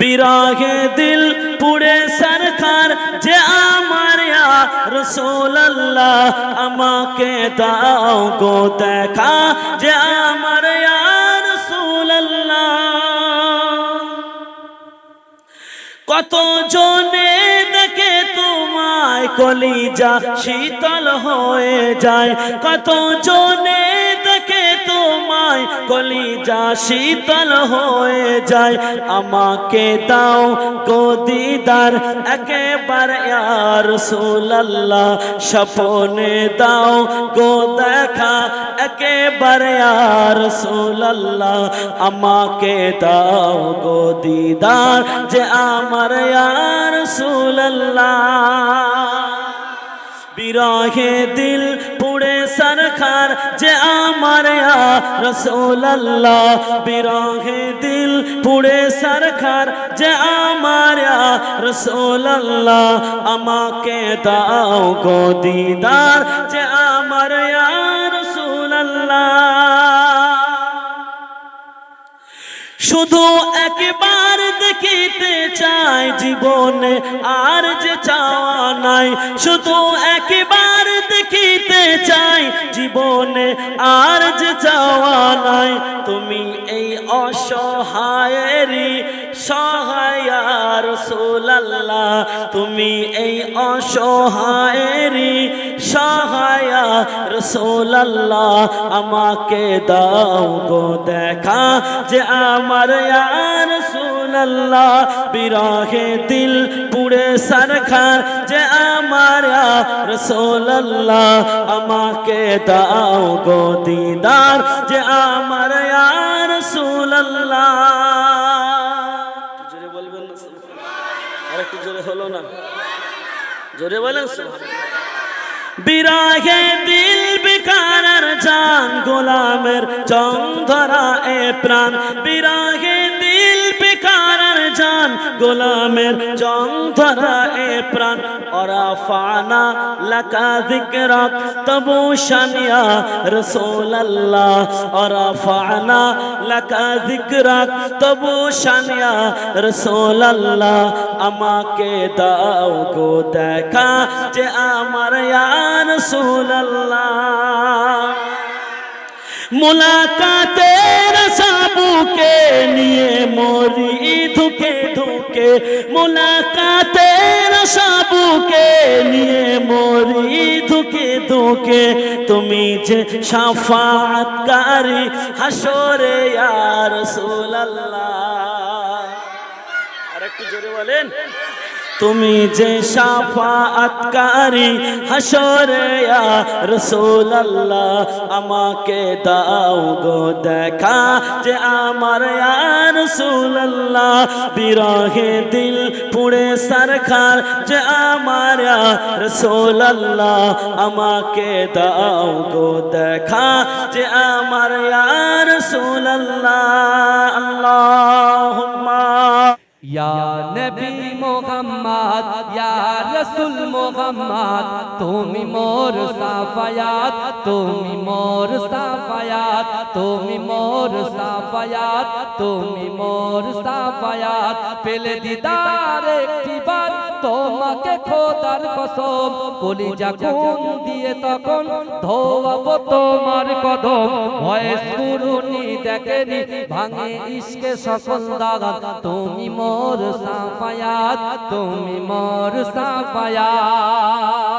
বিরাগে দিল পুড়ে সরকার যে আমার রসোল আল্লাহ আমাকে দাও গো দেখা যে আমার কত জনে দেখে তোমায় কলিজা শীতল হয়ে যায় কত জনে তোমায় কলিজা শীতল হয়ে যায়। আমাকে দাও গদিদার একেবারে আর সুল্লাহ স্বপনে দাও গো দেখা, একেবারে আর সুল্লাহ আমাকে দাও গো দিদার, যে আমার আর সুল্লাহ বিরহে দিল পুড়ে সরকার, যে রসোল্লাহ বিরহে দিল পুড়ে সরকার যে আমার রসোল্লাহ আমাকে দাও গো দিদার যে আমার রসোল্লাহ শুধু একবার দেখিতে চাই জীবনে আর যে চাওয়া নাই। শুধু একবার দেখিতে চাই জীবনে আর যে চাওয়া নাই। তুমি এই অসহায়েরই সহায়ার সোলাল্লাহ তুমি এই অসহায়েরই সহায়া রসোলাল্লাহ আমাকে দাও গো দেখা যে আমার ইয়ার সোলাল্লাহ বিরহে দিল পুড়ে সরকার যে আমার রসোলাল্লাহ আমাকে দাও গো দিদার যে আমার ইয়ার সোলাল্লাহ জোরে বলবেন না? আরেকটু জোরে হলো না? জোরে বলেন বিরাগে দিল বিকারার জান, গোলামের চং ধরা এ প্রাণ। বিরাগে দিল বিকারার জান, গোলামের চং ধরা এ প্রাণ। ওরা ফানা লাকা যিকরাক তবু শানিয়া রাসূলুল্লাহ। ওরা ফানা লাকা যিকরাক তবু শানিয়া রাসূলুল্লাহ। আমাকে দাও গো দেখা যে আমার ইয়া রাসূলুল্লাহ। মুলাকাতের সাবুকে নিয়ে মরি ধুকে ধুকে, মুলাকাতের সাবুকে নিয়ে মরি ধুকে ধুকে, তুমি যে সাফাতকারী হাসরে আর রাসূলুল্লাহ। আরেকটু জোরে বলেন। তুমি যে সাফাতকারী হাসরে রসুল্লাহ আমাকে দাও গো দেখা যে আমার রসুল্লাহ বিরহে দিল পুড়ে সরকার যে আমার রসুল্লাহ আমাকে দাও গো দেখা যে আমার রসুল্লাহ আল্লাহুম্মা ইয়া নবী মোহাম্মদ ইয়া রাসূল মোহাম্মদ তুমি মোর সাফায়াত তুমি মোর সাফায়াত তুমি মোর সাফায়াত তুমি মোর সাফায়াত পেলে দিদার একটি বার তোমাকে খোদার কসম, বলি কোন দিয়ে তখন ধোয়াবো তোমার কদম। ভয়েস কুরুনি দেখেনি, ভাঙে ইশকে সকল দাগাত তুমি মোর সাফায়াত, তুমি মোর সাফায়াত।